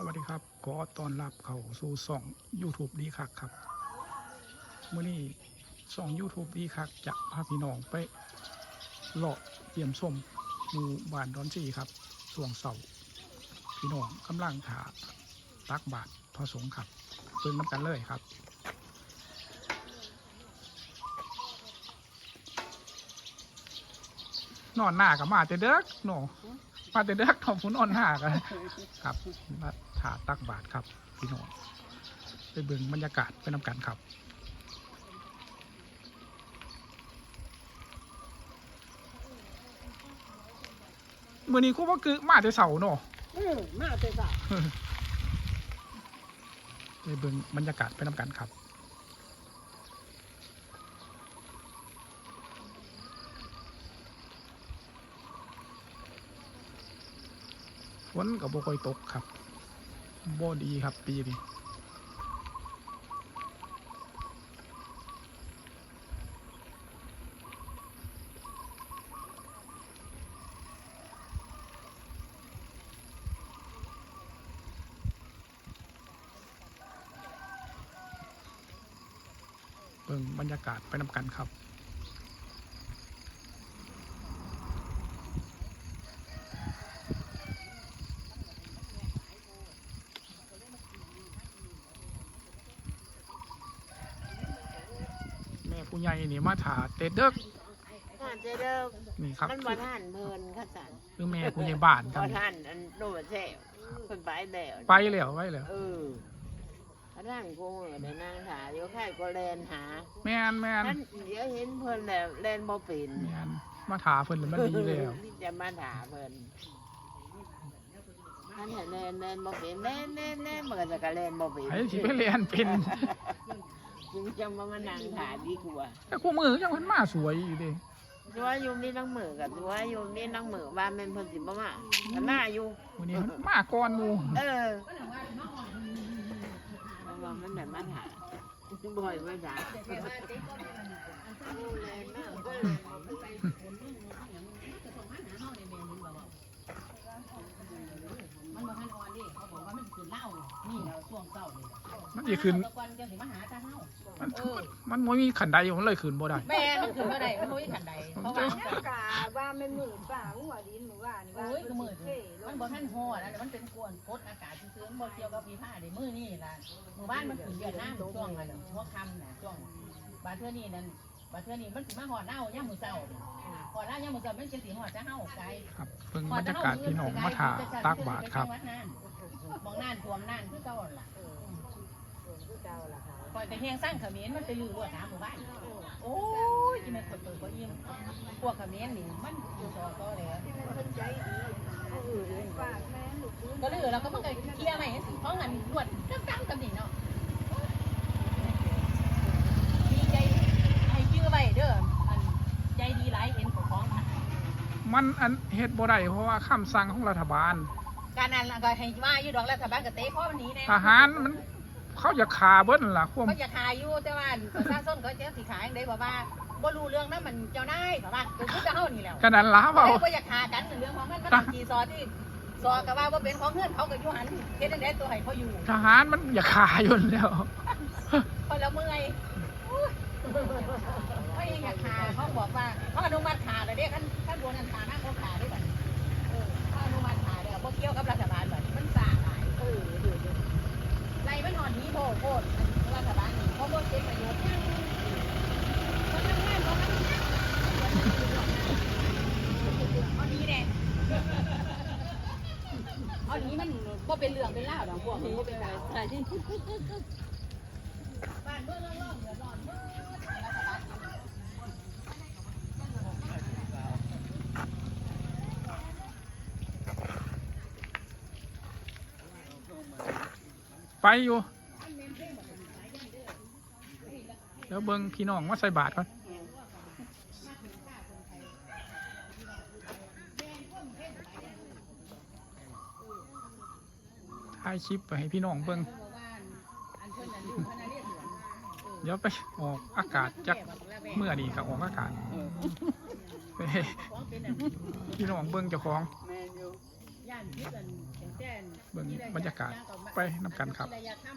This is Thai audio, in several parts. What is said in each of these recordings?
สวัสดีครับขอต้อนรับเข้าสู่ช่อง YouTube ดีคักครับเมื่อนี้ช่อง YouTube ดีคักจะพาพี่น้องไปเลาะเยี่ยมชมหมู่บ้านดอนซีครับช่วงเสาร์พี่น้องกำลังถาตักบาทพระสงฆ์ครับเพิ่งน้ำกันเลยครับ นอนหน้ากับมาแต่เด็กโนมาแต่เด็กทอมฟุนนอนหน้ากันครับมาถาตักบาทครับพี่น้องไปเบิ่งบรรยากาศไปนำกันครับมื่อนี้ครูว่าคือมาแต่เสาเนาะอืมมาแต่สาไปเบิ่งบรรยากาศไปนำกันครับ นกับบ่ค่อยตกครับบ่ดีครับปีนี้เบิ่งบรรยากาศไปนำกันครับ ผู้ใหญ่นี่มาถาเตดเด็กท่านจะเริ่มนี่ครับมันคืบ่อท่านเพลินค่ะสันคือแม่ผู้ใหญ่บ้านคบ่รับท่านอันโดดแซ่บเพิ่นไปแล้วไปแล้วไปแล้วเออถ้าท่านคงเดี๋ยวนางถาเดี๋ยวใครก็แลนหาแม่นแม่นท่านเดี๋ยวเห็นเพิ่นแล้วแลนบ่เป็นแม่นมาถาเพิ่นแล้วมันดีแล้วที่จะมาถาเพิ่นท่านเห็นแลนแลนบ่เป็นแลนแลนแลนมันก็จะกะแลนบ่เป็นไอ้สิไปเรียนเป็น จึงจะมามานั่งถาดีกว่าแต่คู่มือยังเพิ่นมาสวยอยู่เดิตัวอยู่นี่นังมือกับตัวอยู่นี่นังมือว่าแม่นเพิ่นสิบ่มาก็น่าอยู่ วันนี้เพิ่นมาก่อนหมู่เออเพราะว่ามันแบบมาถามบ่อยไม่ถามมันบ่ทันอ่อนดิเขาบอกว่ามันสิขึ้ นเหล้านี่เราช่วงเศร้านี่มันสิขึ้น ตะกอนจะสิมาหาตาเฮามันมันบ่มีขันใดมันเลยขึ้นบ่ได้ แม่มันขึ้นบ่ได้มันบ่มีขันใดเพราะว่ากาว่ามันมือป่าหัวดินหมู่บ้านนี่ว่าโอ้ยก็มืด เท่ลมันงบ่ทันฮ้อนแล้วมันเป็นกวนกดอากาศซื่อๆมันบ่เกี่ยวกับปีผ้าได้มื้อนี่ล่ะหมู่บ้านมันขึ้นเวียดนามช่วงนั้นหัวค่ำน่ะช่วงบาดเทื่อนี้นั่นบาดเทื่อนี้มันสิมาฮอดเฮายามมื้อเช้านี่ฮอดเฮายามมื้อเช้ามันจะสิฮอดจะเฮาไกลครับเบิ่งบรรยากาศพี่น้องมาถาตักบาทครับมอ งน่านท่วมน่านคือเก่าล่ะคือเก่าล่ะค่ะคอยแต่แห้งสร้างเขมิ้นมันไปลือรวดน้ำหมู่บ้าน โอ้ยที่มันคนเปิดก็ยิ้มพวกเขมิ้นนี่มันอยู่ต่อต่อเลยที่มันคนใจดีเอาอื่นเลยฝากแม่ลูกคุณก็ลือแล้วก็มันก็เคลียร์ใหม่สิเพราะงั้นรวดตั้งๆกันนี่เนาะดีใจให้ชื่อไว้เด้อมันใจดีหลายเห็นของมันอันเฮ็ดบ่ได้เพราะว่าคำสั่งของรัฐบาล การนั้นก็ให้ว่าอยู่ดอกรัฐบาลก็เตะข้อมันนี้แน่ทหารมันเขาอยากฆ่าเบิดนั่นล่ะควมเขาจะขายอยู่แต่ว่าประชาชนเขาจะสิขายได้บอกว่าบ่รู้เรื่องนั้นมันเจ้านายบอกว่าคือจะเฮานี่แหล้วกันนั้นล่ะเว้าเว้าบ่อยากหากันเรื่องของมันมันต้องจีซอที่ซอก็ว่าบ่เป็นของเพื่อนเขาก็อยู่หันเฮ็ดจังได๋ตัวให้เขาอยู่ทหารมันอยากฆ่าอยู่แล้ว คนละเมื่อยเขายังอยากหาเขาบอกว่าเขาอนุมัติขาแล้วเด้คันคันบนนั้นขาหน้าเขาขาด้วยบัดเออเขาอนุมัติขาแล้วบ่เกี่ยวกับรัฐบาลบัดมันสร้างหลายเออไล่มันหอนนี้โพดโพดรัฐบาลนี่เขาบ่เก็บประโยชน์ยังเขาทำงานบ่มันเอานี้แหละ อันนี้มันก็ เป็นเรื่องเป็นเล่าวดอกพวกมันก็เป็นราวใช่ที่บ้านเมื่อร้อนๆเดือดร้อนเมื่อรัฐบาลไปอยู่ เดี๋ยวเบิ่งพี่น้องมาใส่บาทก่อน ถ่ายคลิปไปให้พี่น้องเบิ่งอันเพิ่นอันอยู่คณะเรียนหลวงเดี๋ยวไปออกอากาศจากเมื่อนี้ครับออกอากาศพี่น้องเบิ่งเจ้าของแม่นอยู่ย่านที่กันแต่แต่เบิ่งบรรยากาศไปน้ำกันครับระยะข้า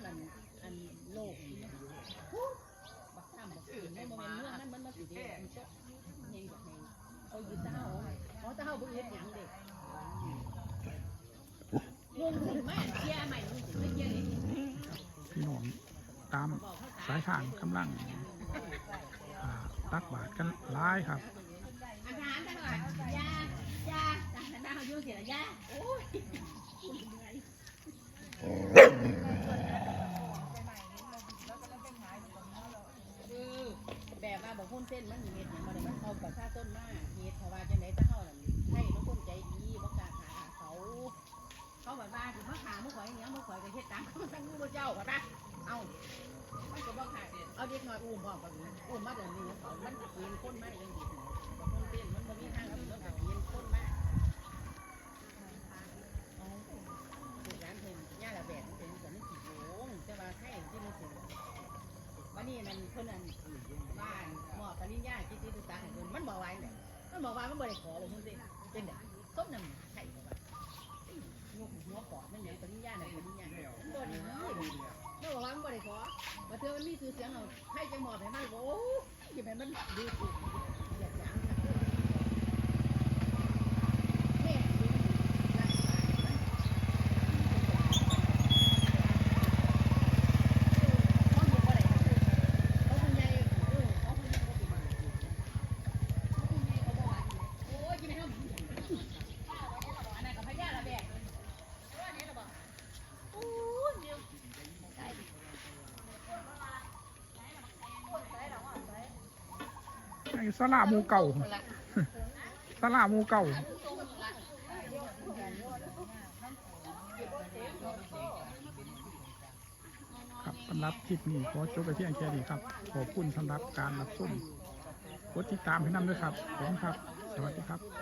อยู่เจ้าเอาเจ้าบุญเฮ็ดหยังเด็ก พี่น้องตามสายทางกำลังตักบาทกันหลายครับอาหารกันหน่อยยายาทหาเขาดูเสียยาแบบว่าบอกพุ่นเส้นมันเม็ดเนี่ยมันมันเอาประชาต้นมากเฮ็ดเพราะว่าจังได๋ถ้าเฮานั่นให้มันคนใจดีบ่กล้าขาเขา เขาแบบว่าถึงมาขามุข่อยอย่างเงี้ยมุข่อยก็เฮ็ดตามเขาตั้งงูเจ้าก็ได้เอามันก็บ่ขาดเอาเด็กน้อยอุ้มพร้อมกันอุ้มมาเดี๋ยวนี้เขามันก็กินคนมาเองดิบ่คนเต้นมันบ่มีทางแล้วมันก็กินคนมาเอาลูกหลานเพิ่นย่าละแบบเพิ่นก็มันสิโงแต่ว่าให้ที่มันสิวันนี้นั่นเพิ่นนั่นบ้านหมอบปริญญาจิตติตุตาให้เพิ่นมันบ่ไหวเนี่ยมันบอกว่ามันบ่ได้ขอลงมันสิเป็นไดต้มน้ำไข่บ่ว่า งกหัวปอด นั่นอย่างปริญญาเนี่ยปริญญามันบ่ได้ดีเมื่อวามันบ่ได้ขอมาเธอมันมีชื่อเสียงเอาให้จังหมอบให้มันโอ้ยอย่าให้มันดูถูกอย่าหยังค่ะแม่ดูรักษามันเขาอยู่บ่ได้เขาคุณยายเออเขาคุณยายเขาสิมาเขาคุณยายเขาบ่ว่าโอ้ยกินให้เฮาอันนั้นก็พญาละแบก ไอ้ สลาหมูเก่าสลาหมูเก่าครับสำหรับคลิปนี้ขอจบไปเพียงแค่นี้ครับ ขอบคุณสำหรับการรับชมกดติดตามให้นำด้วยครับขอบคุณครับ สวัสดีครับ